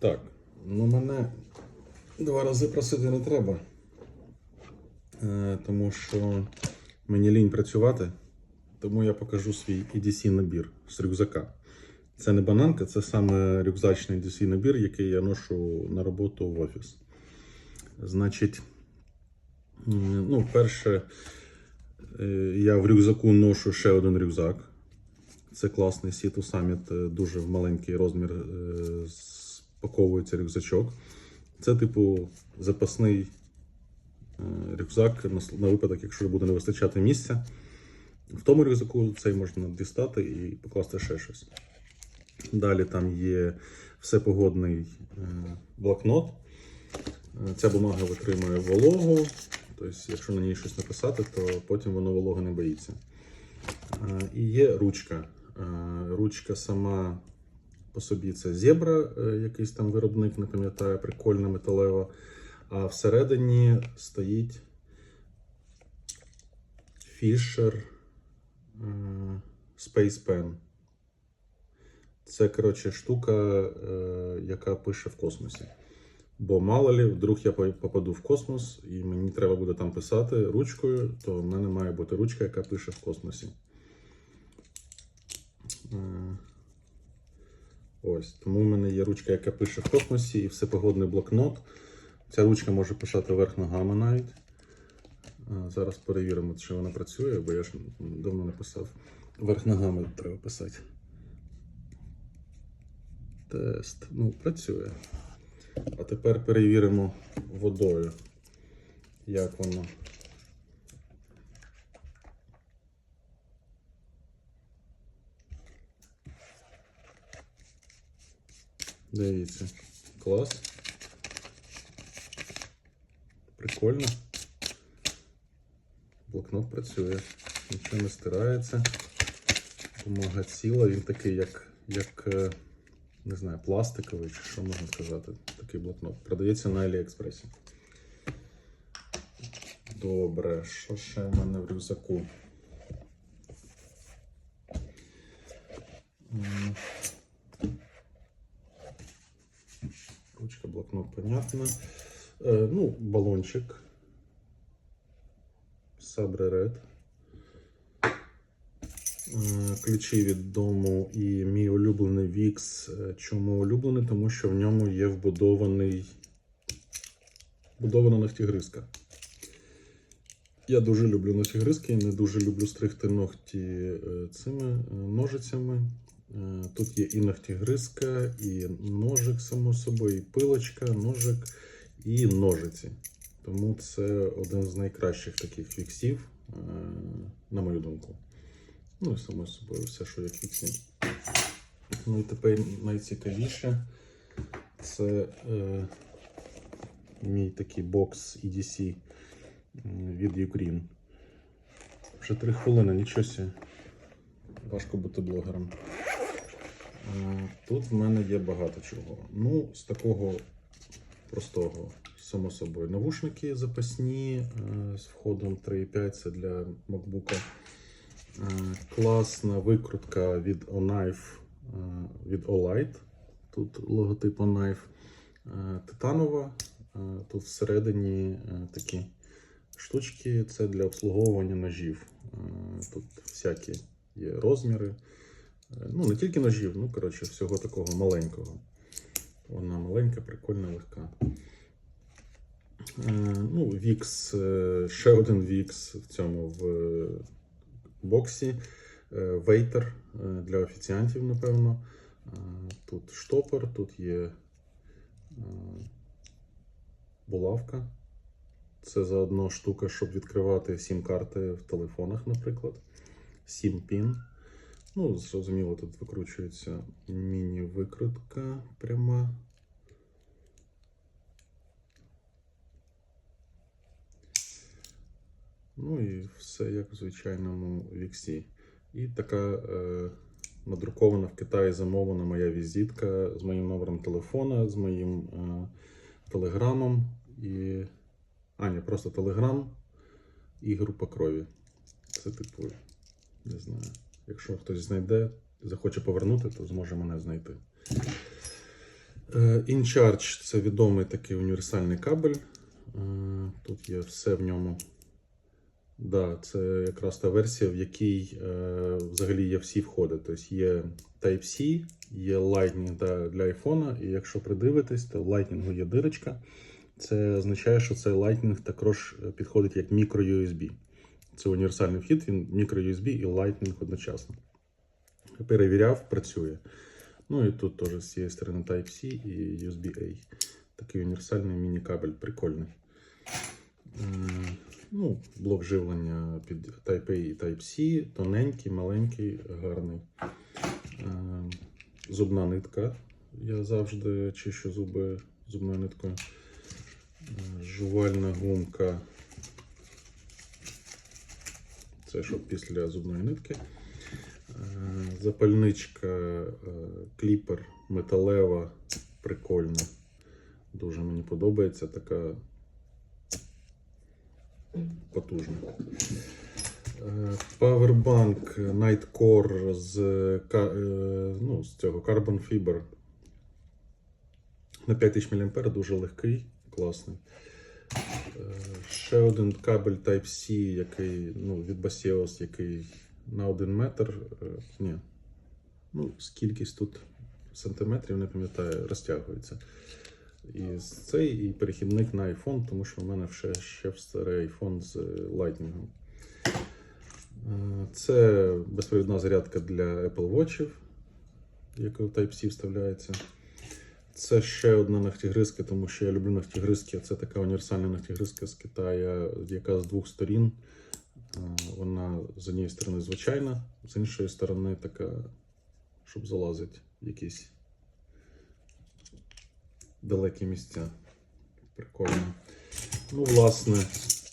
Так, ну мене два рази просити не треба. Е, тому що мені лінь працювати, тому я покажу свій EDC набір з рюкзака. Це не бананка, це саме рюкзачний EDC набір, який я ношу на роботу в офіс. Значить, ну, перше, е, я в рюкзаку ношу ще один рюкзак. Це класний to Summit, е, дуже маленький розмір е, спаковується рюкзачок. Це, типу, запасний е, рюкзак на, випадок, якщо буде не вистачати місця. В тому рюкзаку цей можна дістати і покласти ще щось. Далі там є всепогодний е, блокнот. Е, Ця бумага витримує вологу. Тобто, якщо на ній щось написати, то потім воно вологи не боїться. І є ручка. Ручка сама по собі це зебра, е, якийсь там виробник, не пам'ятаю, прикольна металева. А всередині стоїть Fisher е, Space Pen. Це, коротше, штука, е, яка пише в космосі. Бо мало лі, вдруг я попаду в космос і мені треба буде там писати ручкою, то в мене має бути ручка, яка пише в космосі. Ось, тому в мене є ручка, яка пише в космосі, і всепогодний блокнот. Ця ручка може писати верх ногами навіть. Зараз перевіримо, чи вона працює, бо я ж давно не писав. Верх ногами треба писати. Тест. Ну, працює. А тепер перевіримо водою, як воно. Дивіться. Клас. Прикольно. Блокнот працює. Нічого не стирається. Бумага ціла, він такий, як, як е, не знаю, пластиковий, чи що можна сказати. Такий блокнот. Продається на Аліекспресі. Добре, що ще в мене в рюкзаку? Ручка, блокнот, понятно. Е, ну, балончик. Sabre Red. Е, Ключі від дому і мій улюблений VIX. Е, Чому улюблений? Тому що в ньому є вбудований вбудована ногтігризка. Я дуже люблю ногтігризки, не дуже люблю стригти ногті цими ножицями. Тут є і ногтігризка, і ножик, само собою, і пилочка, ножик, і ножиці. Тому це один з найкращих таких фіксів, е, на мою думку. Ну і само собою, все, що як фіксі. Ну і тепер найцікавіше це е, мій такий бокс EDC від Ukraine. Вже три хвилини, нічого сі. Важко бути блогером. Тут в мене є багато чого. Ну, з такого простого, само собою, навушники запасні е, з входом 3.5 це для MacBook. Е, Класна викрутка від O'Knife, е, від Olight. Тут логотип O'Knife е, титанова. Тут всередині такі штучки. Це для обслуговування ножів. Тут всякі є розміри. Ну, не тільки ножів, ну, коротше, всього такого маленького. Вона маленька, прикольна, легка. Е, Ну, Вікс, е, ще один Вікс в цьому в е, боксі. Вейтер для офіціантів, напевно. Тут штопор, тут є булавка. Це заодно штука, щоб відкривати сім-карти в телефонах, наприклад. Сім-пін. Ну, зрозуміло, тут викручується міні-викрутка пряма. Ну і все як в звичайному віксі. І така е, надрукована в Китаї замовлена моя візитка з моїм номером телефона, з моїм е, телеграмом і. А, ні, просто телеграм і група крові. Це типу, не знаю. Якщо хтось знайде, захоче повернути, то зможе мене знайти. Е, InCharge це відомий такий універсальний кабель. Е, Тут є все в ньому. Да, це якраз та версія, в якій е, взагалі є всі входи. Тобто є Type-C, є Lightning да, для iPhone, і якщо придивитись, то в Lightning є дирочка. Це означає, що цей Lightning також підходить як micro-USB. Це універсальний вхід, він micro-USB і Lightning одночасно. Перевіряв, працює. Ну і тут теж з цієї сторони Type-C і USB-A. Такий універсальний міні-кабель, прикольний. Ну, блок живлення під Type-A і Type-C, тоненький, маленький, гарний. Е, Зубна нитка. Я завжди чищу зуби зубною ниткою. Жувальна гумка. Це щоб після зубної нитки. Е, Запальничка, е, кліпер металева, прикольна. Дуже мені подобається така потужна. Е, Powerbank Nightcore з, е, ну, з цього Carbon Fiber на 5000 мА, дуже легкий, класний. Е, Ще один кабель Type-C, який ну, від Baseos, який на 1 метр. е, Ні. Ну, скількись тут сантиметрів, не пам'ятаю, розтягується. І цей і перехідник на iPhone, тому що в мене ще, ще старий iPhone з Lightning. Е, Це безпровідна зарядка для Apple Watch, яка в Type-C вставляється. Це ще одна ногтігризка, тому що я люблю ногтігризки. Це така універсальна ногтігризка з Китаю, яка з двох сторін. Е, Вона з однієї сторони звичайна, з іншої сторони така, щоб залазити в якісь далекі місця. Прикольно. Ну, власне,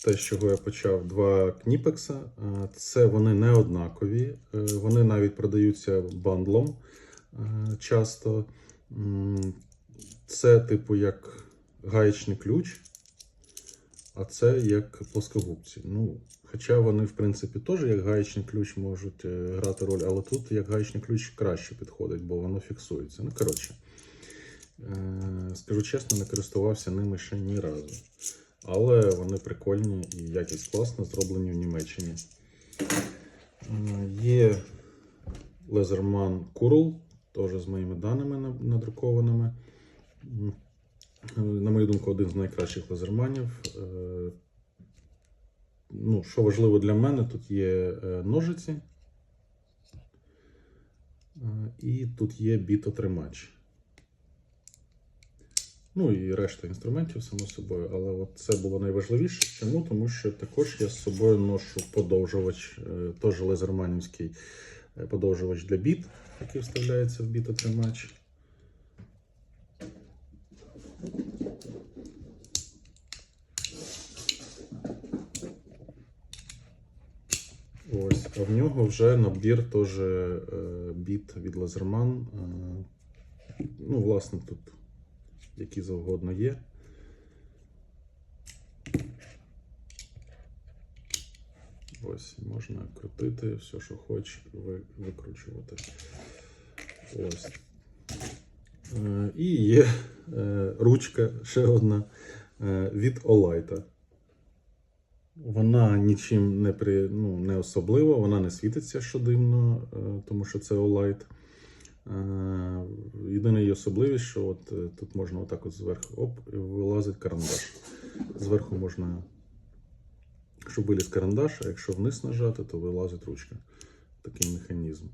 те, з чого я почав, два кніпекса. Е, Це вони не однакові. Е, Вони навіть продаються бандлом часто. Це, типу, як гаєчний ключ, а це як плоскогубці. Ну, хоча вони, в принципі, теж як гаєчний ключ можуть е, грати роль, але тут як гаєчний ключ краще підходить, бо воно фіксується. Ну, коротше. Е, Скажу чесно, не користувався ними ще ні разу. Але вони прикольні і якість класна, зроблені в Німеччині. Е, Є Лезерман Курл, теж з моїми даними надрукованими. На мою думку, один з найкращих лазерманів. Е, Ну, що важливо для мене, тут є е, ножиці. Е, І тут є бітотримач. Ну і решта інструментів, само собою, але от це було найважливіше. Чому? Тому що також я з собою ношу подовжувач, теж лезерманівський е, подовжувач для біт, який вставляється в бітотримач. Ось, а в нього вже набір теж е, біт від Лазерман. Е, ну, власне, тут які завгодно є. Ось, можна крутити все, що хочеш, викручувати. Ось. Е, І є ручка ще одна від Олайта. Вона нічим не при, ну, не особлива, вона не світиться, що дивно, е, тому що це Олайт. Е, Єдина її особливість, що от е, тут можна отак от зверху оп, вилазить карандаш. Зверху можна, щоб виліз карандаш, а якщо вниз нажати, то вилазить ручка. Такий механізм.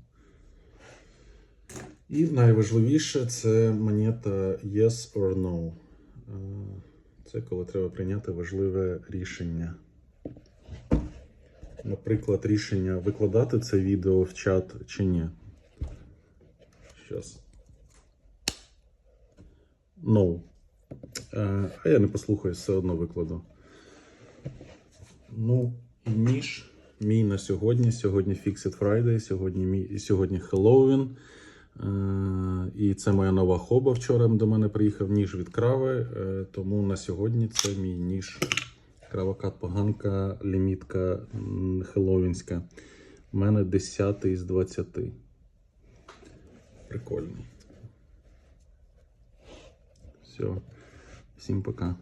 І найважливіше це монета Yes or No. Це коли треба прийняти важливе рішення. Наприклад, рішення викладати це відео в чат чи ні. Щас. No. Е, а я не послухаю, все одно викладу. Ну, і ніж мій на сьогодні. Сьогодні Fixed Friday, сьогодні, мій, сьогодні. Е, і це моя нова хоба. Вчора до мене приїхав ніж від крави. Е, тому на сьогодні це мій ніж. Кравокат поганка, лімітка хеловінська. У мене 10 із 20. Прикольно. Все, всім пока.